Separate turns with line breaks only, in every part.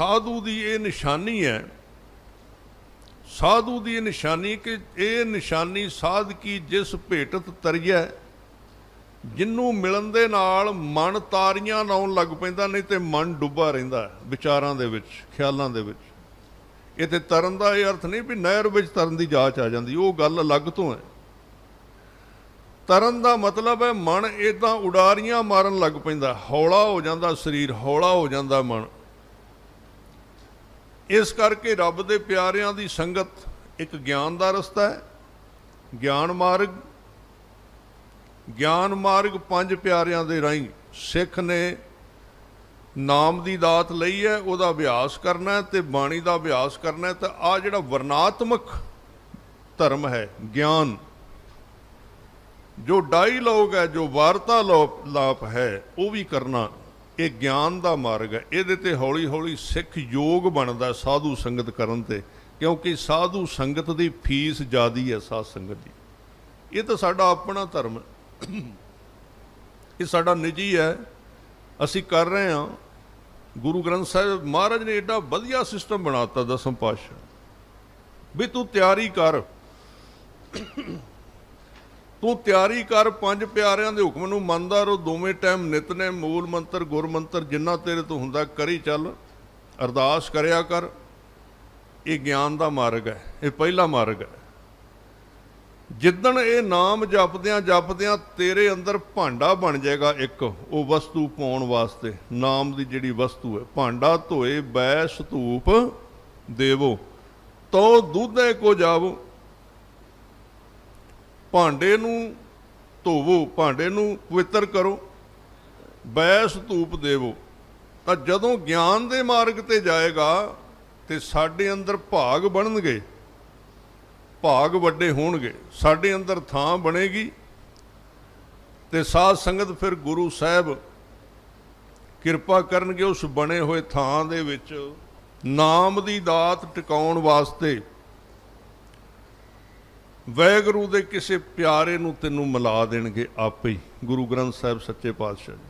ਸਾਧੂ ਦੀ ਇਹ ਨਿਸ਼ਾਨੀ ਹੈ, ਸਾਧੂ ਦੀ ਨਿਸ਼ਾਨੀ ਕਿ ਇਹ ਨਿਸ਼ਾਨੀ ਸਾਧ ਕੀ ਜਿਸ ਭੇਟਤ ਤਰੀਐ, ਜਿੰਨੂੰ ਮਿਲਣ ਦੇ ਨਾਲ ਮਨ ਤਾਰੀਆਂ ਲਾਉਣ ਲੱਗ ਪੈਂਦਾ, ਨਹੀਂ ਤੇ ਮਨ ਡੁੱਬਾ ਰਹਿੰਦਾ ਵਿਚਾਰਾਂ ਦੇ ਵਿੱਚ, ਖਿਆਲਾਂ ਦੇ ਵਿੱਚ। ਇਹ ਤਰਨ ਦਾ ਇਹ ਅਰਥ ਨਹੀਂ ਵੀ ਨਹਿਰ ਵਿੱਚ ਤਰਨ ਦੀ ਜਾਂਚ ਆ ਜਾਂਦੀ, ਉਹ ਗੱਲ ਅਲੱਗ ਤੋਂ ਹੈ। ਤਰਨ ਦਾ ਮਤਲਬ ਹੈ ਮਨ ਇਦਾਂ ਉਡਾਰੀਆਂ ਮਾਰਨ ਲੱਗ ਪੈਂਦਾ, ਹੌਲਾ ਹੋ ਜਾਂਦਾ ਸਰੀਰ, ਹੌਲਾ ਹੋ ਜਾਂਦਾ ਮਨ। ਇਸ ਕਰਕੇ ਰੱਬ ਦੇ ਪਿਆਰਿਆਂ ਦੀ ਸੰਗਤ ਇੱਕ ਗਿਆਨ ਦਾ ਰਸਤਾ ਹੈ, ਗਿਆਨ ਮਾਰਗ ਗਿਆਨ ਮਾਰਗ ਪੰਜ ਪਿਆਰਿਆਂ ਦੇ ਰਾਹੀਂ ਸਿੱਖ ਨੇ ਨਾਮ ਦੀ ਦਾਤ ਲਈ ਹੈ, ਉਹਦਾ ਅਭਿਆਸ ਕਰਨਾ ਹੈ ਤੇ ਬਾਣੀ ਦਾ ਅਭਿਆਸ ਕਰਨਾ ਹੈ, ਤਾਂ ਆ ਜਿਹੜਾ ਵਰਨਾਤਮਕ ਧਰਮ ਹੈ, ਗਿਆਨ, ਜੋ ਡਾਇਲੋਗ ਹੈ, ਜੋ ਵਾਰਤਾਲਾਪ ਲਾਪ ਹੈ, ਉਹ ਵੀ ਕਰਨਾ ਇਹ ਗਿਆਨ ਦਾ ਮਾਰਗ ਹੈ। ਇਹਦੇ ਤੇ ਹੌਲੀ ਹੌਲੀ ਸਿੱਖ ਯੋਗ ਬਣਦਾ ਸਾਧੂ ਸੰਗਤ ਕਰਨ ਤੇ, ਕਿਉਂਕਿ ਸਾਧੂ ਸੰਗਤ ਦੀ ਫੀਸ ਜ਼ਿਆਦੀ ਹੈ ਸਾਧ ਸੰਗਤ ਦੀ। ਇਹ ਤਾਂ ਸਾਡਾ ਆਪਣਾ ਧਰਮ ਇਹ ਸਾਡਾ ਨਿੱਜੀ ਹੈ। ਅਸੀਂ ਕਰ ਰਹੇ ਹਾਂ। ਗੁਰੂ ਗ੍ਰੰਥ ਸਾਹਿਬ ਮਹਾਰਾਜ ਨੇ ਏਡਾ ਵਧੀਆ ਸਿਸਟਮ ਬਣਾਤਾ ਦਸਮ ਪਾਤਸ਼ਾਹ। ਵੀ ਤੂੰ ਤਿਆਰੀ ਕਰ। ਤੂੰ ਤਿਆਰੀ ਕਰ, ਪੰਜ ਪਿਆਰਿਆਂ ਦੇ ਹੁਕਮ ਨੂੰ ਮੰਨਦਾ ਰੋ ਦੋਵੇਂ ਟਾਈਮ ਨਿਤਨੇਮ ਮੂਲ ਮੰਤਰ, ਗੁਰ ਮੰਤਰ ਜਿੰਨਾ ਤੇਰੇ ਤੋਂ ਹੁੰਦਾ ਕਰੀ ਚੱਲ, ਅਰਦਾਸ ਕਰਿਆ ਕਰ। ਇਹ ਗਿਆਨ ਦਾ ਮਾਰਗ ਹੈ, ਇਹ ਪਹਿਲਾ ਮਾਰਗ ਹੈ। ਜਿੱਦਣ ਇਹ ਨਾਮ ਜਪਦਿਆਂ ਜਪਦਿਆਂ ਤੇਰੇ ਅੰਦਰ ਭਾਂਡਾ ਬਣ ਜਾਏਗਾ ਇੱਕ, ਉਹ ਵਸਤੂ ਪਾਉਣ ਵਾਸਤੇ, ਨਾਮ ਦੀ ਜਿਹੜੀ ਵਸਤੂ ਹੈ, ਭਾਂਡਾ ਧੋਏ ਬੈ ਸਤੂਪ ਦੇਵੋ ਤੋ ਦੁੱਧੇ ਕੋ ਜਾਵੋ। ਭਾਂਡੇ ਨੂੰ ਧੋਵੋ, ਭਾਂਡੇ ਨੂੰ ਪਵਿੱਤਰ ਕਰੋ, ਬੈਸ ਧੂਪ ਦੇਵੋ। ਤਾਂ ਜਦੋਂ ਗਿਆਨ ਦੇ ਮਾਰਗ ਤੇ ਜਾਏਗਾ ਤੇ ਸਾਡੇ ਅੰਦਰ ਭਾਗ ਬਣਨਗੇ। ਭਾਗ ਵੱਡੇ ਹੋਣਗੇ। ਸਾਡੇ ਅੰਦਰ ਥਾਂ ਬਣੇਗੀ। ਤੇ ਸਾਧ ਸੰਗਤ ਫਿਰ ਗੁਰੂ ਸਾਹਿਬ ਕਿਰਪਾ ਕਰਨਗੇ ਉਸ ਬਣੇ ਹੋਏ ਥਾਂ ਦੇ ਵਿੱਚ ਨਾਮ ਦੀ ਦਾਤ ਟਿਕਾਉਣ ਵਾਸਤੇ। ਵੈਗੁਰੂ ਦੇ ਕਿਸੇ ਪਿਆਰੇ ਨੂੰ ਤੈਨੂੰ ਮਿਲਾ ਦੇਣਗੇ ਆਪੇ ਹੀ, ਗੁਰੂ ਗ੍ਰੰਥ ਸਾਹਿਬ ਸੱਚੇ ਪਾਤਸ਼ਾਹ ਜੀ।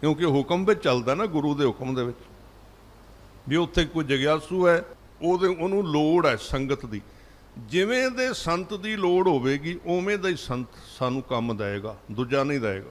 ਕਿਉਂਕਿ ਹੁਕਮ ਵਿੱਚ ਚੱਲਦਾ ਨਾ ਗੁਰੂ ਦੇ ਹੁਕਮ ਦੇ ਵਿੱਚ। ਵੀ ਉੱਥੇ ਕੋਈ ਜਗਿਆਸੂ ਹੈ, ਉਹਦੇ, ਉਹਨੂੰ ਲੋੜ ਹੈ ਸੰਗਤ ਦੀ। ਜਿਵੇਂ ਦੇ ਸੰਤ ਦੀ ਲੋੜ ਹੋਵੇਗੀ, ਉਵੇਂ ਦਾ ਹੀ ਸੰਤ ਸਾਨੂੰ ਕੰਮ ਦੇਵੇਗਾ, ਦੂਜਾ ਨਹੀਂ ਦੇਵੇਗਾ।